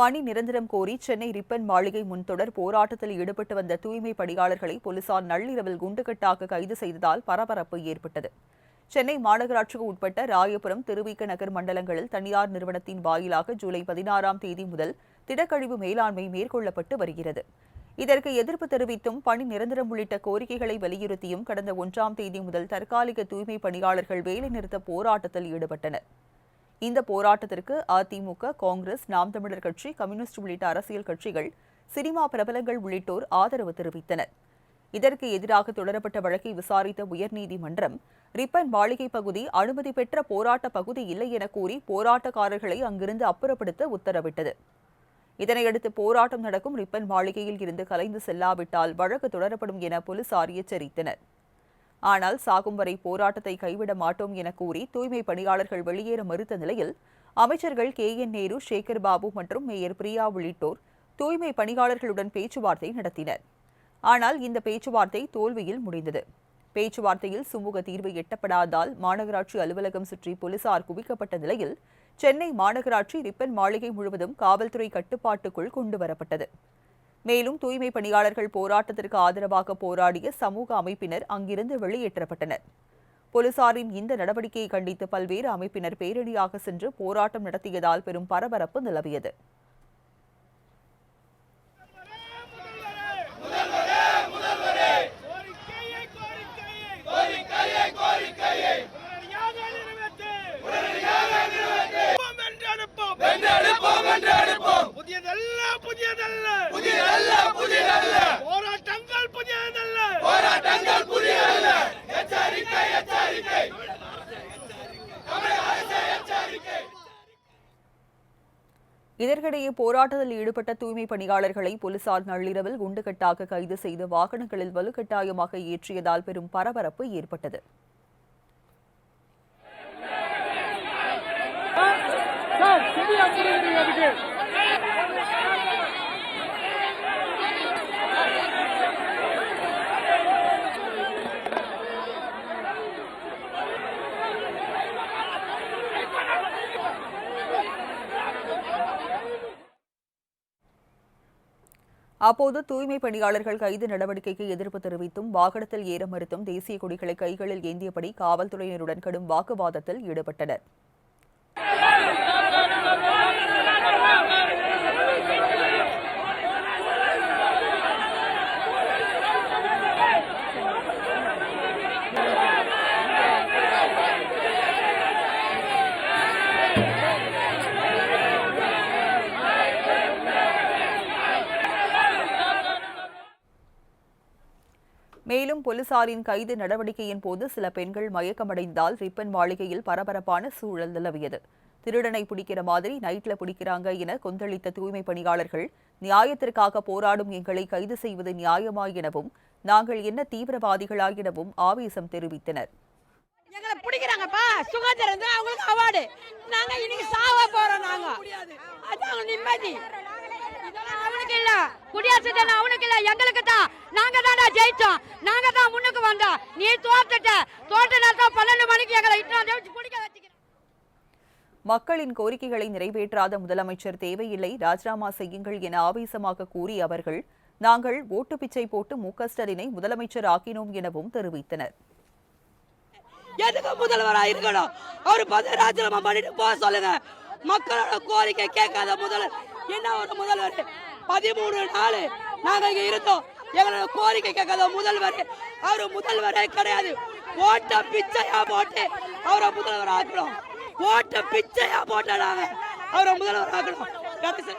பணி நிரந்தரம் கோரி சென்னை ரிப்பன் மாளிகை முன் தொடர் போராட்டத்தில் ஈடுபட்டு வந்த தூய்மை பணியாளர்களை போலீசார் நள்ளிரவில் குண்டுகட்டாக கைது செய்ததால் பரபரப்பு ஏற்பட்டது. சென்னை மாநகராட்சிக்கு உட்பட்ட ராயபுரம் திருவிக்க நகர் மண்டலங்களில் தனியார் நிறுவனத்தின் வாயிலாக ஜூலை பதினாறாம் தேதி முதல் திடக்கழிவு மேலாண்மை மேற்கொள்ளப்பட்டு வருகிறது. இதற்கு எதிர்ப்பு தெரிவித்தும் பணி நிரந்தரம் உள்ளிட்ட கோரிக்கைகளை வலியுறுத்தியும் கடந்த ஒன்றாம் தேதி முதல் தற்காலிக தூய்மை பணியாளர்கள் வேலைநிறுத்த போராட்டத்தில் ஈடுபட்டனர். இந்த போராட்டத்திற்கு அதிமுக காங்கிரஸ் நாம் தமிழர் கட்சி கம்யூனிஸ்ட் உள்ளிட்ட அரசியல் கட்சிகள் சினிமா பிரபலங்கள் உள்ளிட்டோர் ஆதரவு தெரிவித்தனர். இதற்கு எதிராக தொடரப்பட்ட வழக்கை விசாரித்த உயர்நீதிமன்றம் ரிப்பன் மாளிகை பகுதி அனுமதி பெற்ற போராட்ட பகுதி இல்லை என கூறி போராட்டக்காரர்களை அங்கிருந்து அப்புறப்படுத்த உத்தரவிட்டது. இதனையடுத்து போராட்டம் நடக்கும் ரிப்பன் மாளிகையில் இருந்து கலைந்து செல்லாவிட்டால் வழக்கு தொடரப்படும் என போலீசார் எச்சரித்தனர். ஆனால் சாகும் வரை போராட்டத்தை கைவிட மாட்டோம் என கூறி தூய்மை பணியாளர்கள் வெளியேற மறுத்த நிலையில் அமைச்சர்கள் கே. என். நேரு சேகர் பாபு மற்றும் மேயர் பிரியா உள்ளிட்டோர் தூய்மை பணியாளர்களுடன் பேச்சுவார்த்தை நடத்தினர். ஆனால் இந்த பேச்சுவார்த்தை தோல்வியில் முடிந்தது. பேச்சுவார்த்தையில் சுமூக தீர்வு எட்டப்படாதால் மாநகராட்சி அலுவலகம் சுற்றி போலீசார் குவிக்கப்பட்ட நிலையில் சென்னை மாநகராட்சி ரிப்பன் மாளிகை முழுவதும் காவல்துறை கட்டுப்பாட்டுக்குள் கொண்டுவரப்பட்டது மேலும் தூய்மை பணியாளர்கள் போராட்டத்திற்கு ஆதரவாக போராடிய சமூக அமைப்பினர் அங்கிருந்து வெளியேற்றப்பட்டனர். போலீசாரின் இந்த நடவடிக்கையை கண்டித்து பல்வேறு அமைப்பினர் பேரணியாக சென்று போராட்டம் நடத்தியதால் பெரும் பரபரப்பு நிலவியது. இதற்கிடையே போராட்டத்தில் ஈடுபட்ட தூய்மை பணியாளர்களை போலீசார் நள்ளிரவில் குண்டுகட்டாக கைது செய்து வாகனங்களில் வலுக்கட்டாயமாக ஏற்றியதால் பெரும் பரபரப்பு ஏற்பட்டது. அப்போது தூய்மை பணியாளர்கள் கைது நடவடிக்கைக்கு எதிர்ப்பு தெரிவித்தும் வாகனத்தில் ஏற மறுத்தும் தேசிய கொடிகளை கைகளில் ஏந்தியபடி காவல்துறையினருடன் கடும் வாக்குவாதத்தில் ஈடுபட்டனர். மேலும் போலீசாரின் கைது நடவடிக்கையின் போது சில பெண்கள் மயக்கமடைந்தால் ரிப்பன் மாளிகையில் பரபரப்பான சூழல் நிலவியது. திருடனை பிடிக்கிற மாதிரி நைட்ல பிடிக்கிறாங்க என கொந்தளித்த தூய்மை பணியாளர்கள் நியாயத்திற்காக போராடும் எங்களை கைது செய்வது நியாயமா எனவும் நாங்கள் என்ன தீவிரவாதிகளா எனவும் ஆவேசம் தெரிவித்தனர். எங்களை பிடிக்கிறாங்கப்பா சுகாதாரம் அவங்களுக்கு அவார்டு. நாங்க இன்னைக்கு சாவ போறோம் நாங்க. அதான் நிம்மதி. அவனுக்கு இல்ல குடியாசு தானே அவனுக்கு இல்ல எங்களுக்கு தான். நாங்க தானே ஜெயிச்சோம். நாங்க தான் முன்னுக்கு வந்தோம். நீ தோத்துட்ட. தோட்ட தான் பன்னெண்டு மணிக்கு எங்களை இட்டு வச்சுக்கிறேன் மக்களின் கோரிக்கைகளை நிறைவேற்றாத முதலமைச்சர் தேவையில்லை. ராஜினாமா செய்யுங்கள் என ஆவேசமாக கூறி அவர்கள் நாங்கள் ஓட்டு பிச்சை போட்டு மு. க. ஸ்டாலினை முதலமைச்சர் ஆக்கினோம் எனவும் தெரிவித்தனர். எதுக்கு முதல்வரா இருக்கணும்? அவரு பதவி ராஜினாமா பண்ணிட்டு போக சொல்லுங்க. மக்களோட கோரிக்கை கேட்காத முதல்வர். என்ன ஒரு முதல்வர்? பதிமூணு நாள் நாங்கள் இங்கே இருந்தோம். எங்களோட கோரிக்கை கேட்காத முதல்வர் அவரு முதல்வரே கிடையாது. ஓட்ட பிச்சையா போட்டு அவரை முதல்வர் ஆக்கணும் ஓட்ட பிச்சையா போட்ட நாங்கள் அவரை முதல்வர் ஆக்கணும் கடைசி